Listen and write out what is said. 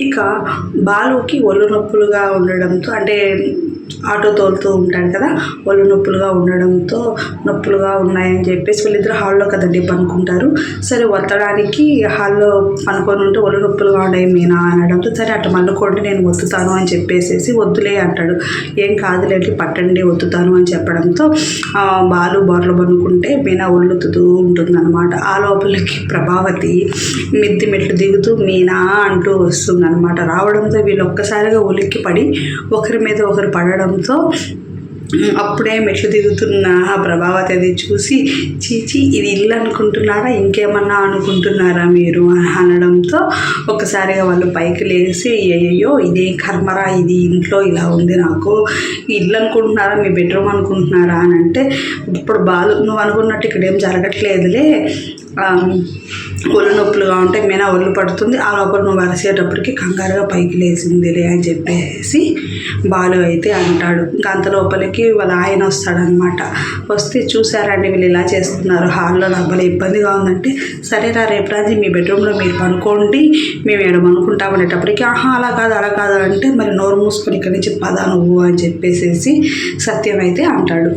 ఇక బాలుకి ఒళ్ళు నొప్పులుగా ఉండడంతో అంటే ఆటో తోలుతూ ఉంటాడు కదా. ఒళ్ళు నొప్పులుగా ఉండడంతో నొప్పులుగా ఉన్నాయని చెప్పేసి వీళ్ళిద్దరు హాల్లో కదండి పనుకుంటారు. సరే ఒత్తడానికి హాల్లో పనుకొని ఉంటే ఒళ్ళు నొప్పులుగా ఉన్నాయి మీనా అనడంతో సరే అటు మళ్ళుకోండి నేను వత్తుతాను అని చెప్పేసేసి వద్దులే అంటాడు. ఏం కాదులేండి పట్టండి వత్తుతాను అని చెప్పడంతో బాలు బోర్లు పనుకుంటే మీనా ఒళ్ళుతుతూ ఉంటుందన్నమాట. ఆ లోపలికి ప్రభావతి మిద్ది మెట్లు దిగుతూ మీనా అంటూ వస్తుందన్నమాట. రావడంతో వీళ్ళు ఒక్కసారిగా ఉలిక్కి పడి ఒకరి మీద ఒకరు పడడం పడడంతో అప్పుడే మెట్లు దిగుతున్న ఆ ప్రభావతి అది చూసి చీచి ఇది ఇల్లు అనుకుంటున్నారా? ఇంకేమన్నా అనుకుంటున్నారా మీరు? అని అనడంతో ఒకసారిగా వాళ్ళు పైకి లేచి అయ్యయ్యో ఇదే కర్మరా ఇది ఇంట్లో ఇలా ఉంది నాకు. ఇల్లు అనుకుంటున్నారా? మీ బెడ్రూమ్ అనుకుంటున్నారా? అని అంటే ఇప్పుడు బాలు నువ్వు అనుకున్నట్టు ఇక్కడ ఏం జరగట్లేదులే. ఒళ్ళు నొప్పులుగా ఉంటే మీనా ఒళ్ళు పడుతుంది. ఆ లోపల నువ్వు అరిసేటప్పటికి కంగారుగా పైకి లేచిందిలే అని చెప్పేసి బాలు అయితే అంటాడు. ఇంకా అంత లోపలికి వాళ్ళ ఆయన వస్తాడనమాట వస్తే చూసారండి వీళ్ళు ఇలా చేస్తున్నారు. హాల్లో నాకు భలే ఇబ్బందిగా ఉందంటే సరేరా రేపు రాజు మీ బెడ్రూమ్లో మీరు పనుకోండి మేము ఏడు అనుకుంటాం అనేటప్పటికి ఆహా అలా కాదు అలా కాదు అంటే మరి నోరు మూసుకొని ఇక్కడి నుంచి పదా నువ్వు అని చెప్పేసేసి సత్యం అయితే అంటాడు.